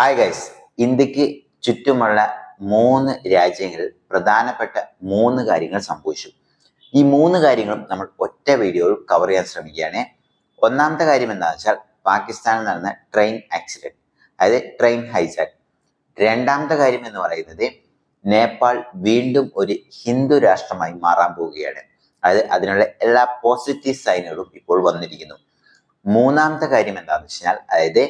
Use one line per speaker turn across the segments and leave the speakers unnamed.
Hi guys ഇന്ത്യയ്ക്ക് ചുറ്റുമുള്ള മൂന്ന് രാജ്യങ്ങളിൽ പ്രധാനപ്പെട്ട മൂന്ന് കാര്യങ്ങൾ സംഭവിച്ചു. ഈ മൂന്ന് കാര്യങ്ങളും നമ്മൾ ഒറ്റ വീഡിയോയിൽ കവർ ചെയ്യാൻ ശ്രമിക്കുകയാണ്. ഒന്നാമത്തെ കാര്യം എന്താണെന്ന് വെച്ചാൽ പാകിസ്ഥാനിൽ നടന്ന ട്രെയിൻ ആക്സിഡന്റ് അതായത് ട്രെയിൻ ഹൈജാക്ക് രണ്ടാമത്തെ കാര്യം എന്ന് പറയുന്നത് നേപ്പാൾ വീണ്ടും ഒരു ഹിന്ദു രാഷ്ട്രമായി മാറാൻ പോവുകയാണ്. അതായത് അതിനുള്ള എല്ലാ പോസിറ്റീവ് സൈനുകളും ഇപ്പോൾ വന്നിരിക്കുന്നു. മൂന്നാമത്തെ കാര്യം എന്താണെന്ന് വെച്ചാൽ അതായത്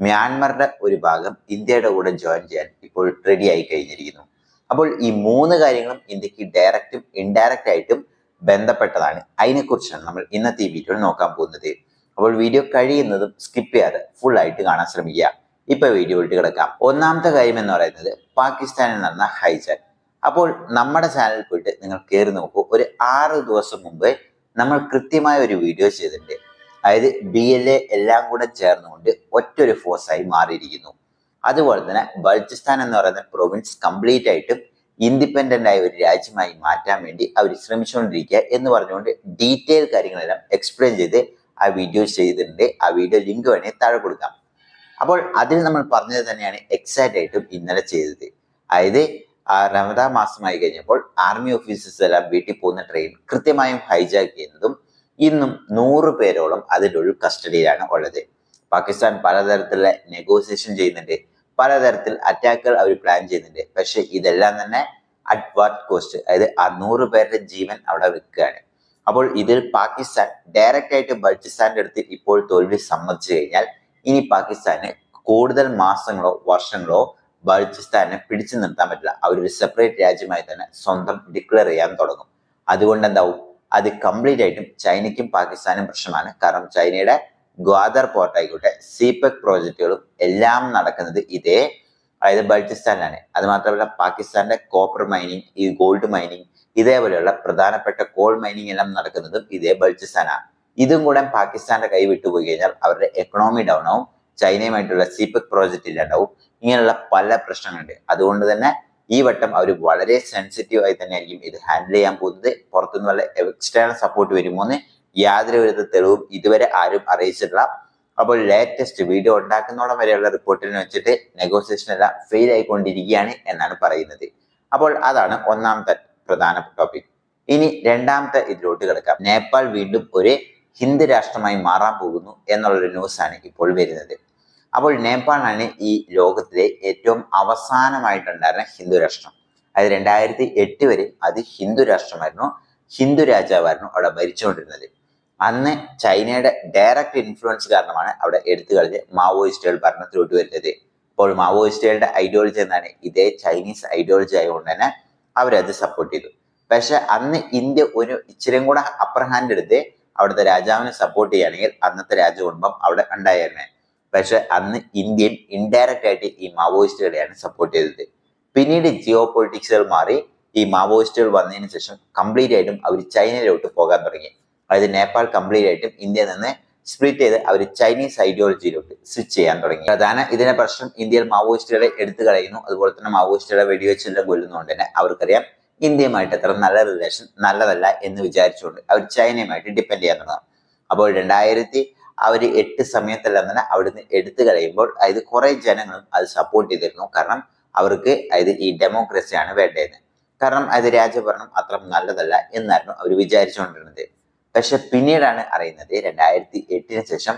മ്യാൻമറുടെ ഒരു ഭാഗം ഇന്ത്യയുടെ കൂടെ ജോയിൻ ചെയ്യാൻ ഇപ്പോൾ റെഡി ആയി കഴിഞ്ഞിരിക്കുന്നു. അപ്പോൾ ഈ മൂന്ന് കാര്യങ്ങളും ഇന്ത്യയ്ക്ക് ഡയറക്റ്റും ഇൻഡയറക്റ്റ് ആയിട്ടും ബന്ധപ്പെട്ടതാണ്. അതിനെക്കുറിച്ചാണ് നമ്മൾ ഇന്നത്തെ ഈ വീഡിയോയിൽ നോക്കാൻ പോകുന്നത്. അപ്പോൾ വീഡിയോ കഴിയുന്നതും സ്കിപ്പ് ചെയ്യാതെ ഫുൾ ആയിട്ട് കാണാൻ ശ്രമിക്കുക. ഇപ്പൊ വീഡിയോ ഇട്ട് കിടക്കാം. ഒന്നാമത്തെ കാര്യം എന്ന് പറയുന്നത് പാകിസ്ഥാനിൽ നടന്ന ഹൈജാക്ക് അപ്പോൾ നമ്മുടെ ചാനലിൽ പോയിട്ട് നിങ്ങൾ കയറി നോക്കൂ. ഒരു ആറ് ദിവസം മുമ്പ് നമ്മൾ കൃത്യമായ ഒരു വീഡിയോ ചെയ്തിട്ടുണ്ട്. അതായത് ബി എൽ എ എല്ലാം കൂടെ ചേർന്നുകൊണ്ട് ഒറ്റൊരു ഫോഴ്സായി മാറിയിരിക്കുന്നു. അതുപോലെ തന്നെ ബൽചിസ്ഥാൻ എന്ന് പറയുന്ന പ്രൊവിൻസ് കംപ്ലീറ്റ് ആയിട്ടും ഇൻഡിപെൻഡന്റ് ആയ ഒരു രാജ്യമായി മാറ്റാൻ വേണ്ടി അവർ ശ്രമിച്ചുകൊണ്ടിരിക്കുക എന്ന് പറഞ്ഞുകൊണ്ട് ഡീറ്റെയിൽ കാര്യങ്ങളെല്ലാം എക്സ്പ്ലെയിൻ ചെയ്ത് ആ വീഡിയോ ചെയ്തിട്ടുണ്ട്. ആ വീഡിയോ ലിങ്ക് വേണമെങ്കിൽ താഴെ കൊടുക്കാം. അപ്പോൾ അതിൽ നമ്മൾ പറഞ്ഞത് തന്നെയാണ് എക്സാക്റ്റ് ആയിട്ടും ഇന്നലെ ചെയ്തത്. അതായത് ആ റമദാൻ മാസമായി കഴിഞ്ഞപ്പോൾ ആർമി ഓഫീസേഴ്സ് എല്ലാം വീട്ടിൽ പോകുന്ന ട്രെയിൻ കൃത്യമായും ഹൈജാക്ക് ചെയ്യുന്നതും ഇന്നും നൂറ് പേരോളം അതിന്റെ ഒരു കസ്റ്റഡിയിലാണ് ഉള്ളത്. പാകിസ്ഥാൻ പലതരത്തിലുള്ള നെഗോസിയേഷൻ ചെയ്യുന്നുണ്ട്. പലതരത്തിൽ അറ്റാക്കുകൾ അവർ പ്ലാൻ ചെയ്യുന്നുണ്ട്. പക്ഷെ ഇതെല്ലാം തന്നെ അറ്റ് വാട്ട് കോസ്റ്റ് അതായത് ആ നൂറ് പേരുടെ ജീവൻ അവിടെ വെക്കുകയാണ്. അപ്പോൾ ഇതിൽ പാകിസ്ഥാൻ ഡയറക്റ്റ് ആയിട്ട് ബൾച്ചിസ്ഥാന്റെ അടുത്ത് ഇപ്പോൾ തോൽവി സമ്മതിച്ചു കഴിഞ്ഞാൽ ഇനി പാകിസ്ഥാന് കൂടുതൽ മാസങ്ങളോ വർഷങ്ങളോ ബൾച്ചിസ്ഥാനെ പിടിച്ചു നിർത്താൻ പറ്റില്ല. അവരൊരു സെപ്പറേറ്റ് രാജ്യമായി തന്നെ സ്വന്തം ഡിക്ലെയർ ചെയ്യാൻ തുടങ്ങും. അതുകൊണ്ട് എന്താവും അത് കംപ്ലീറ്റ് ആയിട്ടും ചൈനയ്ക്കും പാകിസ്ഥാനും പ്രശ്നമാണ്. കാരണം ചൈനയുടെ ഗ്വാദർ പോർട്ട് ആയിക്കോട്ടെ സീപെക് പ്രോജക്റ്റുകളും എല്ലാം നടക്കുന്നത് ഇതേ അതായത് ബൾട്ടിസ്ഥാനിലാണ്. അത് മാത്രമല്ല പാകിസ്ഥാന്റെ കോപ്പർ മൈനിങ് ഈ ഗോൾഡ് മൈനിങ് ഇതേപോലെയുള്ള പ്രധാനപ്പെട്ട കോൾ മൈനിങ് എല്ലാം നടക്കുന്നതും ഇതേ ബൾട്ടിസ്ഥാനാണ്. ഇതും കൂടെ പാകിസ്ഥാന്റെ കൈ വിട്ടുപോയി കഴിഞ്ഞാൽ അവരുടെ എക്കണോമി ഡൗൺ ആവും ചൈനയുമായിട്ടുള്ള സിപെക് പ്രോജക്റ്റ് ഇല്ലാണ്ടാവും. ഇങ്ങനെയുള്ള പല പ്രശ്നങ്ങളുണ്ട്. അതുകൊണ്ട് തന്നെ ഈ വട്ടം അവർ വളരെ സെൻസിറ്റീവ് ആയി തന്നെ ആയിരിക്കും ഇത് ഹാൻഡിൽ ചെയ്യാൻ പോകുന്നത്. പുറത്തുനിന്ന് വല്ല എക്സ്റ്റേണൽ സപ്പോർട്ട് വരുമോ എന്ന് യാതൊരു വിധ തെളിവും ഇതുവരെ ആരും അറിയിച്ചിട്ടില്ല. അപ്പോൾ ലേറ്റസ്റ്റ് വീഡിയോ ഉണ്ടാക്കുന്നോളം വരെയുള്ള റിപ്പോർട്ടിനെ വെച്ചിട്ട് നെഗോസിയേഷൻ എല്ലാം ഫെയിൽ ആയിക്കൊണ്ടിരിക്കുകയാണ് എന്നാണ് പറയുന്നത്. അപ്പോൾ അതാണ് ഒന്നാമത്തെ പ്രധാന ടോപ്പിക് ഇനി രണ്ടാമത്തെ ഇതിലോട്ട് കിടക്കാം. നേപ്പാൾ വീണ്ടും ഒരു ഹിന്ദു രാഷ്ട്രമായി മാറാൻ പോകുന്നു എന്നുള്ളൊരു ന്യൂസാണ് ഇപ്പോൾ വരുന്നത്. അപ്പോൾ നേപ്പാളാണ് ഈ ലോകത്തിലെ ഏറ്റവും അവസാനമായിട്ടുണ്ടായിരുന്ന ഹിന്ദു രാഷ്ട്രം. അതായത് രണ്ടായിരത്തി എട്ട് വരെ അത് ഹിന്ദു രാഷ്ട്രമായിരുന്നു. ഹിന്ദു രാജാവായിരുന്നു അവിടെ ഭരിച്ചുകൊണ്ടിരുന്നത്. അന്ന് ചൈനയുടെ ഡയറക്റ്റ് ഇൻഫ്ലുവൻസ് കാരണമാണ് അവിടെ എടുത്തു കളഞ്ഞ് മാവോയിസ്റ്റുകൾ ഭരണത്തിലോട്ട് വരുന്നത്. അപ്പോൾ മാവോയിസ്റ്റുകളുടെ ഐഡിയോളജി എന്നാണ് ഇതേ ചൈനീസ് ഐഡിയോളജി ആയതുകൊണ്ട് തന്നെ അവരത് സപ്പോർട്ട് ചെയ്തു. പക്ഷെ അന്ന് ഇന്ത്യ ഒരു ഇച്ചിരിയും കൂടെ അപ്പർ ഹാൻഡ് എടുത്ത് അവിടുത്തെ രാജാവിനെ സപ്പോർട്ട് ചെയ്യുകയാണെങ്കിൽ അന്നത്തെ രാജകുടുംബം അവിടെ ഉണ്ടായിരുന്നേ. പക്ഷെ അന്ന് ഇന്ത്യൻ ഇൻഡയറക്റ്റ് ആയിട്ട് ഈ മാവോയിസ്റ്റുകളെയാണ് സപ്പോർട്ട് ചെയ്തത്. പിന്നീട് ജിയോ പൊളിറ്റിക്സുകൾ മാറി ഈ മാവോയിസ്റ്റുകൾ വന്നതിന് ശേഷം കംപ്ലീറ്റ് ആയിട്ടും അവർ ചൈനയിലോട്ട് പോകാൻ തുടങ്ങി. അതായത് നേപ്പാൾ കംപ്ലീറ്റ് ആയിട്ടും ഇന്ത്യയിൽ നിന്ന് സ്പ്ലിറ്റ് ചെയ്ത് അവർ ചൈനീസ് ഐഡിയോളജിയിലോട്ട് സ്വിച്ച് ചെയ്യാൻ തുടങ്ങി. പ്രധാന ഇതിനെ പ്രശ്നം ഇന്ത്യയിൽ മാവോയിസ്റ്റുകളെ എടുത്തു കളയുന്നു. അതുപോലെ തന്നെ മാവോയിസ്റ്റുകളെ വെടിവെച്ചെല്ലാം കൊല്ലുന്നതുകൊണ്ട് തന്നെ അവർക്കറിയാം ഇന്ത്യയുമായിട്ട് അത്ര നല്ല റിലേഷൻ നല്ലതല്ല എന്ന് വിചാരിച്ചുകൊണ്ട് അവർ ചൈനയുമായിട്ട് ഡിപ്പെൻഡ് ചെയ്യാൻ തുടങ്ങും. അപ്പോൾ രണ്ടായിരത്തി അവർ എട്ട് സമയത്തെല്ലാം തന്നെ അവിടുന്ന് എടുത്തു കളയുമ്പോൾ അതായത് കുറേ ജനങ്ങളും അത് സപ്പോർട്ട് ചെയ്തിരുന്നു. കാരണം അവർക്ക് അതായത് ഈ ഡെമോക്രസിയാണ് വേണ്ടത് കാരണം അത് രാജഭരണം അത്ര നല്ലതല്ല എന്നായിരുന്നു അവർ വിചാരിച്ചുകൊണ്ടിരുന്നത്. പക്ഷെ പിന്നീടാണ് അറിയുന്നത് രണ്ടായിരത്തി എട്ടിന് ശേഷം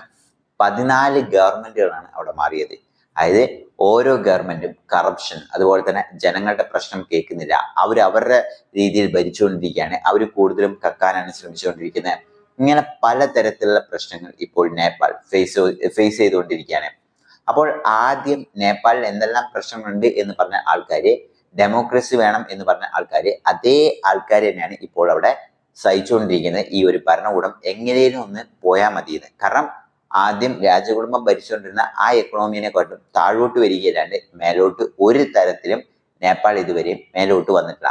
പതിനാല് ഗവൺമെന്റുകളാണ് അവിടെ മാറിയത്. അതായത് ഓരോ ഗവൺമെന്റും കറപ്ഷൻ അതുപോലെ തന്നെ ജനങ്ങളുടെ പ്രശ്നം കേൾക്കുന്നില്ല. അവർ അവരുടെ രീതിയിൽ ഭരിച്ചുകൊണ്ടിരിക്കുകയാണ്. അവർ കൂടുതലും കക്കാനാണ് ശ്രമിച്ചുകൊണ്ടിരിക്കുന്നത്. ഇങ്ങനെ പലതരത്തിലുള്ള പ്രശ്നങ്ങൾ ഇപ്പോൾ നേപ്പാൾ ഫേസ് ഫേസ് ചെയ്തുകൊണ്ടിരിക്കുകയാണ്. അപ്പോൾ ആദ്യം നേപ്പാളിൽ എന്തെല്ലാം പ്രശ്നങ്ങളുണ്ട് എന്ന് പറഞ്ഞ ആൾക്കാർ ഡെമോക്രസി വേണം എന്ന് പറഞ്ഞ ആൾക്കാർ അതേ ആൾക്കാർ തന്നെയാണ് ഇപ്പോൾ അവിടെ സഹിച്ചുകൊണ്ടിരിക്കുന്നത്. ഈ ഒരു ഭരണകൂടം എങ്ങനെയും ഒന്ന് പോയാൽ മതിയെന്ന്. കാരണം ആദ്യം രാജകുടുംബം ഭരിച്ചുകൊണ്ടിരുന്ന ആ എക്കണോമിനെ കാട്ടും താഴോട്ട് വരികയല്ലാണ്ട് മേലോട്ട് ഒരു തരത്തിലും നേപ്പാൾ ഇതുവരെയും മേലോട്ട് വന്നിട്ടില്ല.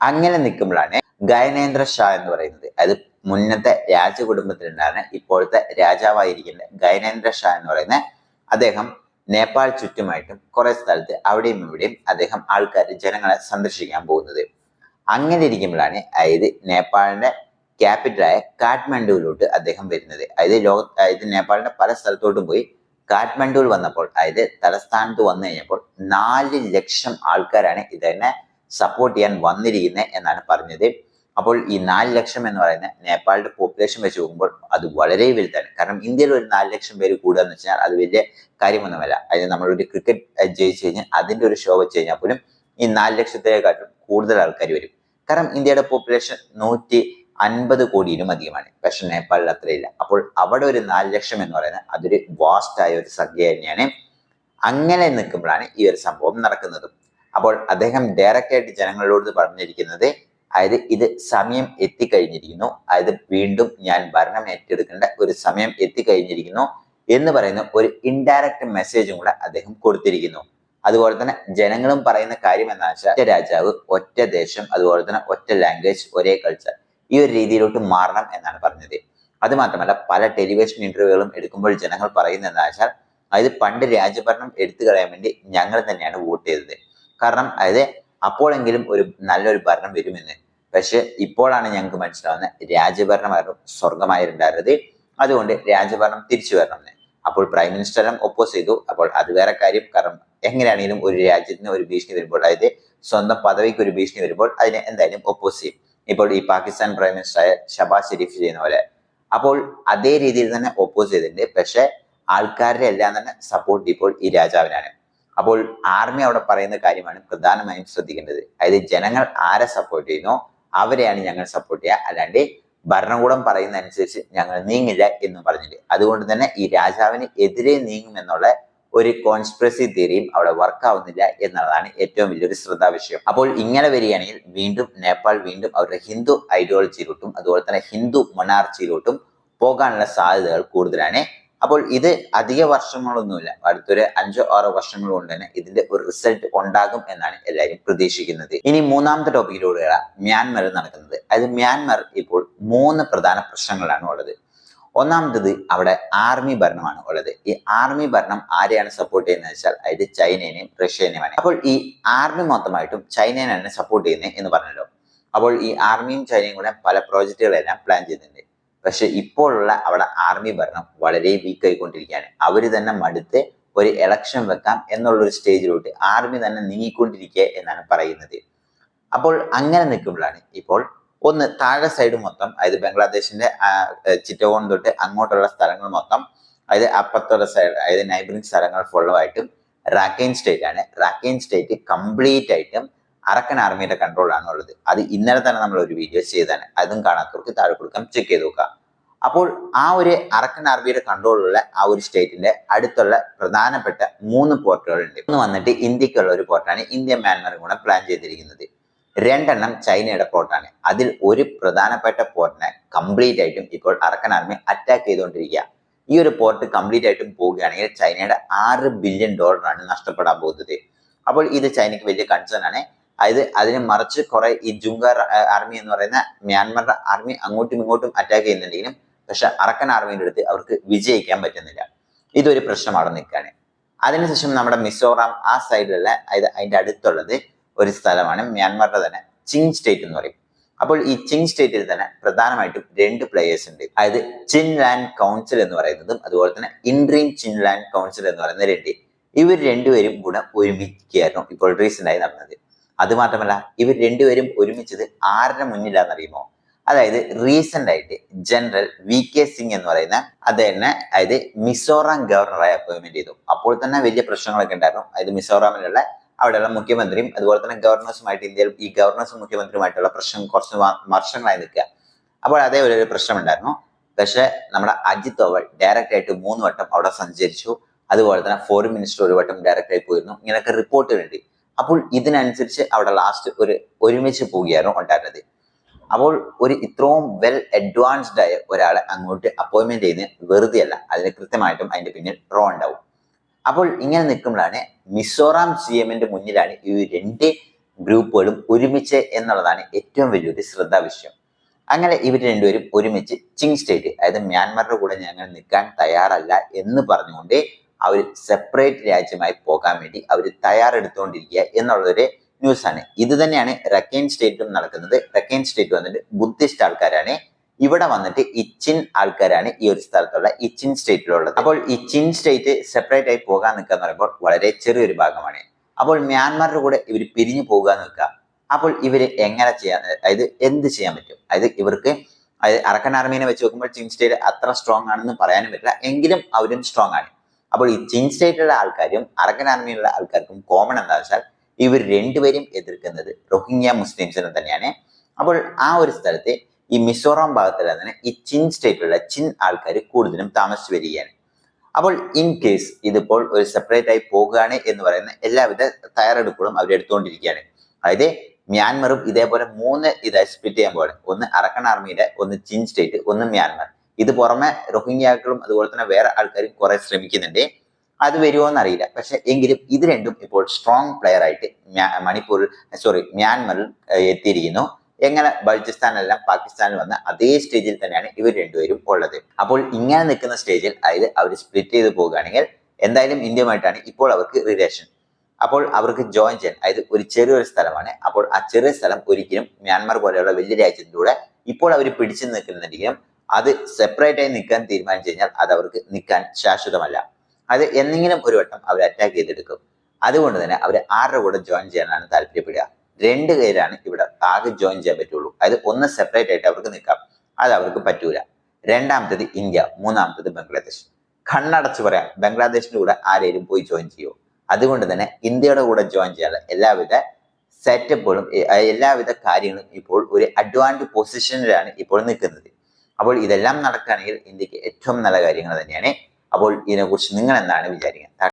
അങ്ങനെ നിൽക്കുമ്പോഴാണ് ഗയനേന്ദ്ര ഷാ എന്ന് പറയുന്നത്. അത് മുന്നത്തെ രാജകുടുംബത്തിലുണ്ടായിരുന്ന ഇപ്പോഴത്തെ രാജാവായിരിക്കുന്ന ഗൈനേന്ദ്ര ഷാ എന്ന് പറയുന്ന അദ്ദേഹം നേപ്പാൾ ചുറ്റുമായിട്ടും കുറെ സ്ഥലത്ത് അവിടെയും ഇവിടെയും അദ്ദേഹം ആൾക്കാർ ജനങ്ങളെ സന്ദർശിക്കാൻ പോകുന്നത്. അങ്ങനെ ഇരിക്കുമ്പോഴാണ് അതായത് നേപ്പാളിന്റെ ക്യാപിറ്റലായ കാഠ്മണ്ഡുവിലോട്ട് അദ്ദേഹം വരുന്നത്. അതായത് ലോക അതായത് നേപ്പാളിന്റെ പല സ്ഥലത്തോട്ടും പോയി കാഠ്മണ്ഡുവിൽ വന്നപ്പോൾ അതായത് തലസ്ഥാനത്ത് വന്നു കഴിഞ്ഞപ്പോൾ നാല് ലക്ഷം ആൾക്കാരാണ് ഇതിനെ സപ്പോർട്ട് ചെയ്യാൻ വന്നിരിക്കുന്നത് എന്നാണ് പറഞ്ഞത്. അപ്പോൾ ഈ നാല് ലക്ഷം എന്ന് പറയുന്നത് നേപ്പാളിന്റെ പോപ്പുലേഷൻ വെച്ച് നോക്കുമ്പോൾ അത് വളരെ വലുതാണ്. കാരണം ഇന്ത്യയിൽ ഒരു നാല് ലക്ഷം പേര് കൂടുക എന്ന് വെച്ചാൽ അത് വലിയ കാര്യമൊന്നുമല്ല. അതിന് നമ്മളൊരു ക്രിക്കറ്റ് ജയിച്ചു കഴിഞ്ഞാൽ അതിന്റെ ഒരു ഷോ വെച്ച് കഴിഞ്ഞാൽ പോലും ഈ നാല് ലക്ഷത്തിനെക്കാട്ടും കൂടുതൽ ആൾക്കാർ വരും. കാരണം ഇന്ത്യയുടെ പോപ്പുലേഷൻ നൂറ്റി അൻപത് കോടിയിലും അധികമാണ്. പക്ഷെ നേപ്പാളിൽ അത്രയില്ല. അപ്പോൾ അവിടെ ഒരു നാല് ലക്ഷം എന്ന് പറയുന്നത് അതൊരു ആയ ഒരു സംഖ്യ തന്നെയാണ്. അങ്ങനെ നിൽക്കുമ്പോഴാണ് ഈ ഒരു സംഭവം നടക്കുന്നത്. അപ്പോൾ അദ്ദേഹം ഡയറക്റ്റായിട്ട് ജനങ്ങളോട് പറഞ്ഞിരിക്കുന്നത് അതായത് ഇത് സമയം എത്തിക്കഴിഞ്ഞിരിക്കുന്നു. അതായത് വീണ്ടും ഞാൻ ഭരണം ഏറ്റെടുക്കേണ്ട ഒരു സമയം എത്തിക്കഴിഞ്ഞിരിക്കുന്നു എന്ന് പറയുന്ന ഒരു ഇൻഡയറക്റ്റ് മെസ്സേജും കൂടെ അദ്ദേഹം കൊടുത്തിരിക്കുന്നു. അതുപോലെ തന്നെ ജനങ്ങളും പറയുന്ന കാര്യം എന്താ വെച്ചാൽ ഒറ്റ രാജാവ് ഒറ്റ ദേശം അതുപോലെ തന്നെ ഒറ്റ ലാംഗ്വേജ് ഒരേ കൾച്ചർ ഈ ഒരു രീതിയിലോട്ട് മാറണം എന്നാണ് പറഞ്ഞത്. അത് മാത്രമല്ല പല ടെലിവിഷൻ ഇന്റർവ്യൂകളും എടുക്കുമ്പോൾ ജനങ്ങൾ പറയുന്നത് എന്താ വെച്ചാൽ അതായത് പണ്ട് രാജ്യഭരണം എടുത്തു കളയാൻ വേണ്ടി ഞങ്ങൾ തന്നെയാണ് വോട്ട് ചെയ്തത്. കാരണം അതായത് അപ്പോഴെങ്കിലും ഒരു നല്ലൊരു ഭരണം വരുമെന്ന്. പക്ഷെ ഇപ്പോഴാണ് ഞങ്ങൾക്ക് മനസ്സിലാവുന്നത് രാജ്യഭരണമായിരുന്നു സ്വർഗമായിരുണ്ടായിരുന്നത് അതുകൊണ്ട് രാജ്യഭരണം തിരിച്ചു വരണം അപ്പോൾ പ്രൈം മിനിസ്റ്ററും ഒപ്പോസ് ചെയ്തു. അപ്പോൾ അത് വേറെ കാര്യം. കാരണം എങ്ങനെയാണെങ്കിലും ഒരു രാജ്യത്തിന് ഒരു ഭീഷണി വരുമ്പോൾ അതായത് സ്വന്തം പദവിക്ക് ഒരു ഭീഷണി വരുമ്പോൾ അതിനെ എന്തായാലും ഒപ്പോസ് ചെയ്യും. ഇപ്പോൾ ഈ പാകിസ്ഥാൻ പ്രൈം മിനിസ്റ്ററായ ഷബാസ് ഷെരീഫ് ചെയ്യുന്ന പോലെ. അപ്പോൾ അതേ രീതിയിൽ തന്നെ ഒപ്പോസ് ചെയ്തിട്ടുണ്ട്. പക്ഷെ ആൾക്കാരുടെ എല്ലാം തന്നെ സപ്പോർട്ട് ഇപ്പോൾ ഈ രാജാവിനാണ്. അപ്പോൾ ആർമി അവിടെ പറയുന്ന കാര്യമാണ് പ്രധാനമായും ശ്രദ്ധിക്കേണ്ടത്. അതായത് ജനങ്ങൾ ആരെ സപ്പോർട്ട് ചെയ്യുന്നോ? അവരെയാണ് ഞങ്ങൾ സപ്പോർട്ട് ചെയ്യുക. അല്ലാണ്ട് ഭരണകൂടം പറയുന്ന അനുസരിച്ച് ഞങ്ങൾ നീങ്ങില്ല എന്ന് പറഞ്ഞിട്ട്. അതുകൊണ്ട് തന്നെ ഈ രാജാവിന് എതിരെ നീങ്ങുമെന്നുള്ള ഒരു കോൺസ്പിറസി തിയറിയും അവിടെ വർക്കാവുന്നില്ല എന്നുള്ളതാണ് ഏറ്റവും വലിയൊരു ശ്രദ്ധാ വിഷയം. അപ്പോൾ ഇങ്ങനെ വരികയാണെങ്കിൽ വീണ്ടും നേപ്പാൾ വീണ്ടും അവരുടെ ഹിന്ദു ഐഡിയോളജിയിലോട്ടും അതുപോലെ തന്നെ ഹിന്ദു മൊണാർച്ചിയിലോട്ടും പോകാനുള്ള സാധ്യതകൾ കൂടുതലാണ്. അപ്പോൾ ഇത് അധിക വർഷങ്ങളൊന്നുമില്ല. അടുത്തൊരു അഞ്ചോ ആറോ വർഷങ്ങൾ കൊണ്ട് തന്നെ ഇതിന്റെ ഒരു റിസൾട്ട് ഉണ്ടാകും എന്നാണ് എല്ലാവരും പ്രതീക്ഷിക്കുന്നത്. ഇനി മൂന്നാമത്തെ ടോപ്പിക്കിലൂടെയാണ് മ്യാൻമറിൽ നടക്കുന്നത്. അത് മ്യാൻമർ ഇപ്പോൾ മൂന്ന് പ്രധാന പ്രശ്നങ്ങളാണ് ഉള്ളത്. ഒന്നാമത്തത് അവിടെ ആർമി ഭരണമാണ് ഉള്ളത്. ഈ ആർമി ഭരണം ആരെയാണ് സപ്പോർട്ട് ചെയ്യുന്നത് വെച്ചാൽ അതായത് ചൈനേനെയും റഷ്യനെയുമാണ്. അപ്പോൾ ഈ ആർമി മൊത്തമായിട്ടും ചൈനേനാണ് സപ്പോർട്ട് ചെയ്യുന്നത് എന്ന് പറഞ്ഞല്ലോ. അപ്പോൾ ഈ ആർമിയും ചൈനയും കൂടെ പല പ്രോജക്റ്റുകളെല്ലാം പ്ലാൻ ചെയ്തിട്ടുണ്ട് പക്ഷെ ഇപ്പോഴുള്ള അവിടെ ആർമി ഭരണം വളരെ വീക്ക് ആയിക്കൊണ്ടിരിക്കുകയാണ്. അവർ തന്നെ മടുത്ത് ഒരു ഇലക്ഷൻ വെക്കാം എന്നുള്ള ഒരു സ്റ്റേജിലോട്ട് ആർമി തന്നെ നീങ്ങിക്കൊണ്ടിരിക്കുക എന്നാണ് പറയുന്നത്. അപ്പോൾ അങ്ങനെ നിൽക്കുമ്പോഴാണ് ഇപ്പോൾ ഒന്ന് താഴെ സൈഡ് മൊത്തം അതായത് ബംഗ്ലാദേശിന്റെ ചിറ്റഗോൺ തൊട്ട് അങ്ങോട്ടുള്ള സ്ഥലങ്ങൾ മൊത്തം അതായത് അപ്പുറത്തുള്ള സൈഡ് അതായത് നൈബറിംഗ് സ്ഥലങ്ങൾ ഫുള്ളായിട്ടും റാക്കൈൻ സ്റ്റേറ്റ് ആണ്. റാക്കൈൻ സ്റ്റേറ്റ് കംപ്ലീറ്റ് ആയിട്ടും അറക്കൻ ആർമിയുടെ കൺട്രോളാണ് ഉള്ളത് അത് ഇന്നലെ തന്നെ നമ്മൾ ഒരു വീഡിയോ ചെയ്താണ് അതും കാണാത്തവർക്ക് താഴെ കൊടുക്കാം. ചെക്ക് ചെയ്ത് നോക്കാം. അപ്പോൾ ആ ഒരു അറക്കൻ ആർമിയുടെ കൺട്രോളിലുള്ള ആ ഒരു സ്റ്റേറ്റിന്റെ അടുത്തുള്ള പ്രധാനപ്പെട്ട മൂന്ന് പോർട്ടുകളുണ്ട് ഒന്ന് വന്നിട്ട് ഇന്ത്യക്കുള്ള ഒരു പോർട്ടാണ് ഇന്ത്യ മ്യാൻമറും കൂടെ പ്ലാൻ ചെയ്തിരിക്കുന്നത്. രണ്ടെണ്ണം ചൈനയുടെ പോർട്ടാണ് അതിൽ ഒരു പ്രധാനപ്പെട്ട പോർട്ടിനെ കംപ്ലീറ്റ് ആയിട്ടും ഇപ്പോൾ അറക്കൻ ആർമി അറ്റാക്ക് ചെയ്തുകൊണ്ടിരിക്കുക. ഈ ഒരു പോർട്ട് കംപ്ലീറ്റ് ആയിട്ടും പോവുകയാണെങ്കിൽ ചൈനയുടെ ആറ് ബില്യൺ ഡോളറാണ് നഷ്ടപ്പെടാൻ പോകുന്നത്. അപ്പോൾ ഇത് ചൈനയ്ക്ക് വലിയ കൺസേൺ ആണ്. അതായത് അതിനെ മറിച്ച് കുറെ ഈ ജുങ്കാർ ആർമി എന്ന് പറയുന്ന മ്യാൻമറുടെ ആർമി അങ്ങോട്ടും ഇങ്ങോട്ടും അറ്റാക്ക് ചെയ്യുന്നുണ്ടെങ്കിലും പക്ഷെ അറക്കൻ ആർമിയുടെ അടുത്ത് അവർക്ക് വിജയിക്കാൻ പറ്റുന്നില്ല. ഇതൊരു പ്രശ്നം അവിടെ നിൽക്കുകയാണ്. അതിനുശേഷം നമ്മുടെ മിസോറാം ആ സൈഡിലുള്ള അതായത് അതിന്റെ അടുത്തുള്ളത് ഒരു സ്ഥലമാണ് മ്യാൻമറുടെ തന്നെ ചിങ് സ്റ്റേറ്റ് എന്ന് പറയും. അപ്പോൾ ഈ ചിങ് സ്റ്റേറ്റിൽ തന്നെ പ്രധാനമായിട്ടും രണ്ട് പ്ലേയേഴ്സ് ഉണ്ട്. അതായത് ചിൻ ലാൻഡ് കൗൺസിൽ എന്ന് പറയുന്നതും അതുപോലെ തന്നെ ഇൻഡ്രീം ചിൻ ലാൻഡ് കൗൺസിൽ എന്ന് പറയുന്ന രണ്ട്. ഇവർ രണ്ടുപേരും കൂടെ ഒരുമിക്കുകയായിരുന്നു. ഇപ്പോൾ റീസെന്റ് ആയി നടന്നത്. അത് മാത്രമല്ല ഇവർ രണ്ടുപേരും ഒരുമിച്ചത് ആരുടെ മുന്നിലാണെന്നറിയുമോ? അതായത് റീസെന്റ് ആയിട്ട് ജനറൽ വി കെ സിംഗ് എന്ന് പറയുന്ന അദ്ദേഹത്തിനെ അതായത് മിസോറാം ഗവർണറായി അപ്പോയിൻമെന്റ് ചെയ്തു. അപ്പോൾ തന്നെ വലിയ പ്രശ്നങ്ങളൊക്കെ ഉണ്ടായിരുന്നു. അതായത് മിസോറാമിലുള്ള അവിടെയുള്ള മുഖ്യമന്ത്രിയും അതുപോലെ തന്നെ ഗവർണേഴ്സുമായിട്ട് ഇന്ത്യയിൽ ഈ ഗവർണേഴ്സും മുഖ്യമന്ത്രിയുമായിട്ടുള്ള പ്രശ്നം കുറച്ച് വർഷങ്ങളായി നിൽക്കുക. അപ്പോൾ അതേ ഒരു പ്രശ്നം ഉണ്ടായിരുന്നു. പക്ഷെ നമ്മുടെ അജിത് തോവൽ ഡയറക്റ്റ് ആയിട്ട് മൂന്ന് വട്ടം അവിടെ സഞ്ചരിച്ചു. അതുപോലെ തന്നെ ഫോറിൻ മിനിസ്റ്റർ ഒരു വട്ടം ഡയറക്റ്റ് ആയി പോയിരുന്നു. ഇങ്ങനെയൊക്കെ റിപ്പോർട്ടുകളുണ്ട് അപ്പോൾ ഇതിനനുസരിച്ച് അവിടെ ലാസ്റ്റ് ഒരു ഒരുമിച്ച് പോവുകയായിരുന്നു ഉണ്ടായിരുന്നത്. അപ്പോൾ ഒരു ഇത്രയും വെൽ അഡ്വാൻസ്ഡ് ആയ ഒരാളെ അങ്ങോട്ട് അപ്പോയിൻമെന്റ് ചെയ്യുന്നത് വെറുതെ അല്ല അതിന് കൃത്യമായിട്ടും അതിന്റെ പിന്നിൽ റോ ഉണ്ടാവും. അപ്പോൾ ഇങ്ങനെ നിൽക്കുമ്പോഴാണ് മിസോറാം സി എമ്മിന്റെ മുന്നിലാണ് ഈ രണ്ട് ഗ്രൂപ്പുകളും ഒരുമിച്ച് എന്നുള്ളതാണ് ഏറ്റവും വലിയൊരു ശ്രദ്ധാ വിഷയം. അങ്ങനെ ഇവർ രണ്ടുപേരും ഒരുമിച്ച് ചിങ് സ്റ്റേറ്റ് അതായത് മ്യാൻമറുടെ കൂടെ ഞങ്ങൾ നിൽക്കാൻ തയ്യാറല്ല എന്ന് പറഞ്ഞുകൊണ്ട് അവർ സെപ്പറേറ്റ് രാജ്യമായി പോകാൻ വേണ്ടി അവർ തയ്യാറെടുത്തുകൊണ്ടിരിക്കുക എന്നുള്ളൊരു ന്യൂസാണ് ഇത് തന്നെയാണ് റക്കൈൻ സ്റ്റേറ്റും നടക്കുന്നത്. റക്കൈൻ സ്റ്റേറ്റ് വന്നിട്ട് ബുദ്ധിസ്റ്റ് ആൾക്കാരാണ്. ഇവിടെ വന്നിട്ട് ഇച്ചിൻ ആൾക്കാരാണ് ഈ ഒരു സ്ഥലത്തുള്ള ഇച്ചിൻ സ്റ്റേറ്റിലുള്ളത് അപ്പോൾ ഇച്ചിൻ സ്റ്റേറ്റ് സെപ്പറേറ്റ് ആയി പോകാൻ നിൽക്കുക എന്ന് പറയുമ്പോൾ വളരെ ചെറിയൊരു ഭാഗമാണ്. അപ്പോൾ മ്യാൻമാറിന്റെ കൂടെ ഇവർ പിരിഞ്ഞു പോകുക നിൽക്കുക. അപ്പോൾ ഇവർ എങ്ങനെ ചെയ്യാൻ അതായത് എന്ത് ചെയ്യാൻ പറ്റും? അതായത് ഇവർക്ക് അറക്കൻ ആർമീനെ വെച്ച് നോക്കുമ്പോൾ ചിൻ സ്റ്റേറ്റ് അത്ര സ്ട്രോങ് ആണെന്ന് പറയാനും പറ്റില്ല. എങ്കിലും അവരും സ്ട്രോങ് ആണ്. അപ്പോൾ ഈ ചിൻ സ്റ്റേറ്റിലുള്ള ആൾക്കാരും അറക്കൻ ആർമിയിലുള്ള ആൾക്കാർക്കും കോമൺ എന്താ വെച്ചാൽ ഇവർ രണ്ടുപേരും എതിർക്കുന്നത് റോഹിംഗ്യ മുസ്ലിംസിനെ തന്നെയാണ്. അപ്പോൾ ആ ഒരു സ്ഥലത്തെ ഈ മിസോറാം ഭാഗത്തെല്ലാം തന്നെ ഈ ചിൻ സ്റ്റേറ്റിലുള്ള ചിൻ ആൾക്കാർ കൂടുതലും താമസിച്ചു വരികയാണ്. അപ്പോൾ ഇൻ കേസ് ഇതിപ്പോൾ ഒരു സെപ്പറേറ്റ് ആയി പോകുകയാണ് എന്ന് പറയുന്ന എല്ലാവിധ തയ്യാറെടുപ്പുകളും അവർ എടുത്തുകൊണ്ടിരിക്കുകയാണ്. അതായത് മ്യാൻമറും ഇതേപോലെ മൂന്ന് ഇതായി സ്പ്ലിറ്റ് ചെയ്യാൻ പോവാണ്. ഒന്ന് അറക്കൻ ആർമിയുടെ ഒന്ന് ചിൻ സ്റ്റേറ്റ് ഒന്ന് മ്യാൻമർ ഇത് പുറമെ റോഹിംഗ്യാക്കളും അതുപോലെ തന്നെ വേറെ ആൾക്കാരും കുറെ ശ്രമിക്കുന്നുണ്ട്. അത് വരുമോ എന്നറിയില്ല. പക്ഷെ എങ്കിലും ഇത് രണ്ടും ഇപ്പോൾ സ്ട്രോങ് പ്ലെയർ ആയിട്ട് മണിപ്പൂർ സോറി മ്യാൻമറിൽ എത്തിയിരിക്കുന്നു. എങ്ങനെ ബലൂചിസ്ഥാനെല്ലാം പാകിസ്ഥാനിൽ വന്ന അതേ സ്റ്റേജിൽ തന്നെയാണ് ഇവർ രണ്ടുപേരും ഉള്ളത്. അപ്പോൾ ഇങ്ങനെ നിൽക്കുന്ന സ്റ്റേജിൽ അതായത് അവർ സ്പ്ലിറ്റ് ചെയ്ത് പോകുകയാണെങ്കിൽ എന്തായാലും ഇന്ത്യയുമായിട്ടാണ് ഇപ്പോൾ അവർക്ക് റിലേഷൻ അപ്പോൾ അവർക്ക് ജോയിൻ ചെയ്യാൻ അതായത് ഒരു ചെറിയൊരു സ്ഥലമാണ്. അപ്പോൾ ആ ചെറിയ സ്ഥലം ഒരിക്കലും മ്യാൻമർ പോലെയുള്ള വലിയ രാജ്യത്തിലൂടെ ഇപ്പോൾ അവർ പിടിച്ചു നിൽക്കുന്നുണ്ടെങ്കിലും അത് സെപ്പറേറ്റ് ആയി നിൽക്കാൻ തീരുമാനിച്ചു കഴിഞ്ഞാൽ അത് അവർക്ക് നിൽക്കാൻ ശാശ്വതമല്ല. അത് എന്തെങ്കിലും ഒരു വട്ടം അവർ അറ്റാക്ക് ചെയ്തെടുക്കും. അതുകൊണ്ട് തന്നെ അവർ ആരുടെ കൂടെ ജോയിൻ ചെയ്യാനാണ് താല്പര്യപ്പെടുക? രണ്ട് പേരാണ് ഇവിടെ ആകെ ജോയിൻ ചെയ്യാൻ പറ്റുള്ളൂ. അതായത് ഒന്ന് സെപ്പറേറ്റ് ആയിട്ട് അവർക്ക് നിൽക്കാം. അത് അവർക്ക് പറ്റൂല. രണ്ടാമത്തത് ഇന്ത്യ മൂന്നാമത്തത് ബംഗ്ലാദേശ്. കണ്ണടച്ച് പറയാം ബംഗ്ലാദേശിന്റെ കൂടെ ആരെയും പോയി ജോയിൻ ചെയ്യുമോ അതുകൊണ്ട് തന്നെ ഇന്ത്യയുടെ കൂടെ ജോയിൻ ചെയ്യാനുള്ള എല്ലാവിധ സെറ്റപ്പുകളും എല്ലാവിധ കാര്യങ്ങളും ഇപ്പോൾ ഒരു അഡ്വാന്റ് പൊസിഷനിലാണ് ഇപ്പോൾ നിൽക്കുന്നത്. അപ്പോൾ ഇതെല്ലാം നടക്കുകയാണെങ്കിൽ ഇന്ത്യയ്ക്ക് ഏറ്റവും നല്ല കാര്യങ്ങൾ തന്നെയാണ്. അപ്പോൾ ഇതിനെക്കുറിച്ച് നിങ്ങൾ എന്താണ് വിചാരിക്കുന്നത്?